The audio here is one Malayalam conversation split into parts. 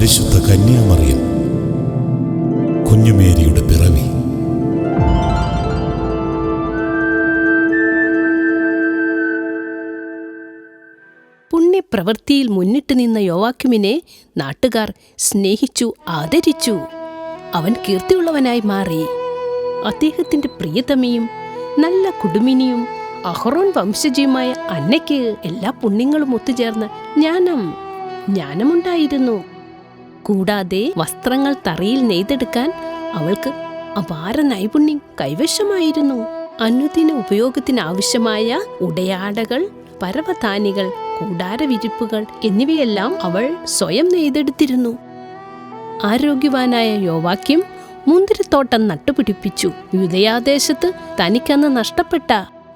പരിശുദ്ധ കന്യാമറിയം. കുഞ്ഞുമേരിയുടെ പിറവി. പുണ്യപ്രവൃത്തിയിൽ മുന്നിട്ട് നിന്ന യോവാക്യുമിനെ നാട്ടുകാർ സ്നേഹിച്ചു ആദരിച്ചു. അവൻ കീർത്തിയുള്ളവനായി മാറി. അദ്ദേഹത്തിന്റെ പ്രിയതമയും നല്ല കുടുമിനിയും അഹ്റോൻ വംശജയുമായ അന്നയ്ക്ക് എല്ലാ പുണ്യങ്ങളും ഒത്തുചേർന്ന് ജ്ഞാനം ജ്ഞാനമുണ്ടായിരുന്നു. കൂടാതെ വസ്ത്രങ്ങൾ തറയിൽ നെയ്തെടുക്കാൻ അവൾക്ക് അപാര നൈപുണ്യം കൈവശമായിരുന്നു. അനുദിന ഉപയോഗത്തിനാവശ്യമായ ഉടയാടകൾ പരവതാനികൾ കൂടാരവിരിപ്പുകൾ എന്നിവയെല്ലാം അവൾ സ്വയം നെയ്തെടുത്തിരുന്നു. ആരോഗ്യവാനായ യോവാക്യം മുന്തിരിത്തോട്ടം നട്ടുപിടിപ്പിച്ചു. യുദയാദേശത്ത് തനിക്കന്ന് നഷ്ടപ്പെട്ട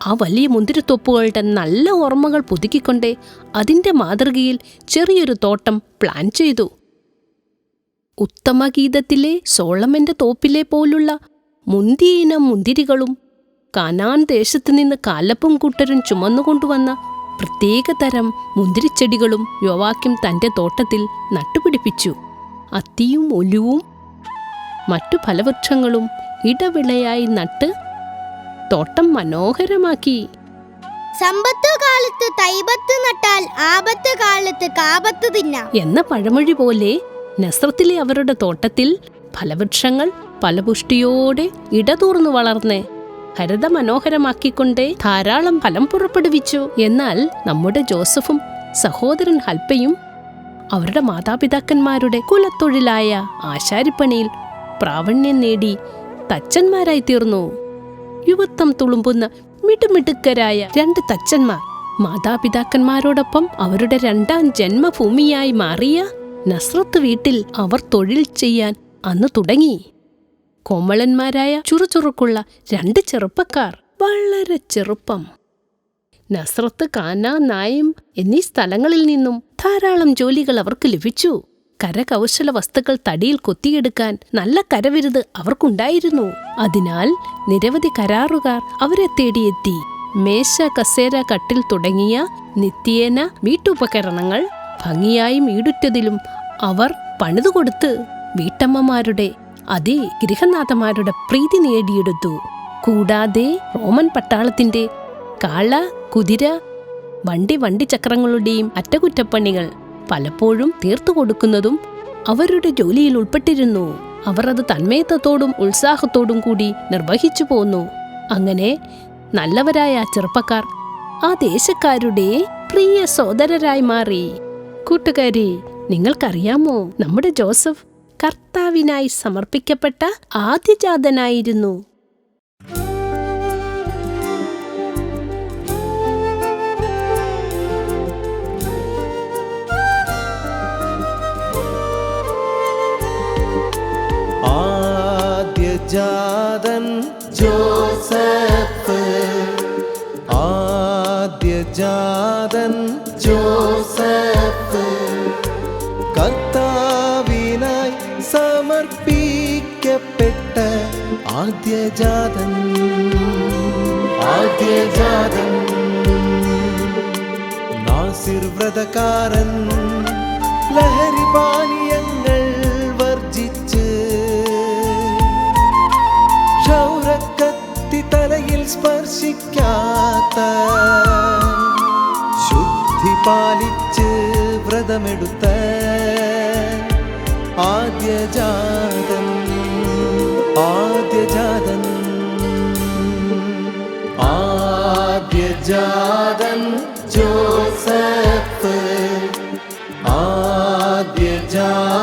ആ വലിയ മുന്തിരിത്തോപ്പുകളുടെ നല്ല ഓർമ്മകൾ പുതുക്കിക്കൊണ്ട് അതിന്റെ മാതൃകയിൽ ചെറിയൊരു തോട്ടം പ്ലാൻ ചെയ്തു. ഉത്തമഗീതത്തിലെ സോളമന്റെ തോപ്പിലെ പോലുള്ള മുന്തിയിനം മുന്തിരികളും കാനാൻ ദേശത്തു നിന്ന് കാലപ്പും കൂട്ടരും ചുമന്നുകൊണ്ടുവന്ന പ്രത്യേകതരം മുന്തിരിച്ചെടികളും യോവാക്യം തന്റെ തോട്ടത്തിൽ നട്ടുപിടിപ്പിച്ചു. അത്തിയും ഒലുവും മറ്റു ഫലവൃക്ഷങ്ങളും ഇടവിളയായി നട്ട് തോട്ടം മനോഹരമാക്കി. സമ്പത്ത് കാലത്ത് തൈബത്ത് നട്ടാൽ ആപത്ത് കാലത്ത് കാപത്ത് തിന്നാം. എന്ന പഴമൊഴി പോലെ നസ്രത്തിലെ അവരുടെ തോട്ടത്തിൽ ഫലവൃക്ഷങ്ങൾ ഫലപുഷ്ടിയോടെ ഇടതൂർന്നു വളർന്ന് ഹരിത മനോഹരമാക്കിക്കൊണ്ട് ധാരാളം ഫലം പുറപ്പെടുവിച്ചു. എന്നാൽ നമ്മുടെ ജോസഫും സഹോദരൻ ഹൽപ്പയും അവരുടെ മാതാപിതാക്കന്മാരുടെ കുലത്തൊഴിലായ ആശാരിപ്പണിയിൽ പ്രാവണ്യം നേടി തച്ചന്മാരായി തീർന്നു. യുവത്വം തുളുമ്പുന്ന മിടുമിടുക്കരായ രണ്ട് തച്ചന്മാർ മാതാപിതാക്കന്മാരോടൊപ്പം അവരുടെ രണ്ടാം ജന്മഭൂമിയായി മാറിയ നസ്രത്ത് വീട്ടിൽ അവർ തൊഴിൽ ചെയ്യാൻ അന്ന് തുടങ്ങി. കോമളന്മാരായ ചുറുചുറുക്കുള്ള രണ്ട് ചെറുപ്പക്കാർ. വളരെ ചെറുപ്പം. നസ്രത്ത് കാന നായം എന്നീ സ്ഥലങ്ങളിൽ നിന്നും ധാരാളം ജോലികൾ അവർക്ക് ലഭിച്ചു. കരകൗശല വസ്തുക്കൾ തടിയിൽ കൊത്തിയെടുക്കാൻ നല്ല കരവിരുത് അവർക്കുണ്ടായിരുന്നു. അതിനാൽ നിരവധി കരാറുകാർ അവരെ തേടിയെത്തി. മേശ കസേര കട്ടിൽ തുടങ്ങിയ നിത്യേന വീട്ടുപകരണങ്ങൾ ഭംഗിയായി വീടുറ്റതിലും അവർ പണിതുകൊടുത്ത് വീട്ടമ്മമാരുടെ അതേ ഗൃഹനാഥന്മാരുടെ പ്രീതി നേടിയെടുത്തു. കൂടാതെ റോമൻ പട്ടാളത്തിന്റെ കാള കുതിര വണ്ടി വണ്ടി ചക്രങ്ങളുടെയും അറ്റകുറ്റപ്പണികൾ പലപ്പോഴും തീർത്തു കൊടുക്കുന്നതും അവരുടെ ജോലിയിൽ ഉൾപ്പെട്ടിരുന്നു. അവർ അത് തന്മയത്വത്തോടും ഉത്സാഹത്തോടും കൂടി നിർവഹിച്ചു പോന്നു. അങ്ങനെ നല്ലവരായ ചെറുപ്പക്കാർ ആ ദേശക്കാരുടെ പ്രിയ സോദരരായി മാറി. കൂട്ടുകാരി നിങ്ങൾക്കറിയാമോ? നമ്മുടെ ജോസഫ് കർത്താവിനായി സമർപ്പിക്കപ്പെട്ട ആദ്യജാതനായിരുന്നു. ആദ്യജാതൻ ജോസഫ് ആദ്യജാതൻ ജോസഫ്. കർത്താവിനായി സമർപ്പിക്കപ്പെട്ട ആദ്യജാതൻ. ആദ്യജാതൻ. നാസിർ വ്രതകാരൻ ലഹരി പാലിച്ച് വ്രതമെടുത്ത ആദ്യജാതൻ ആദ്യജാതൻ. ആദ്യജാതൻ ജോസഫ് ആദ്യജാതൻ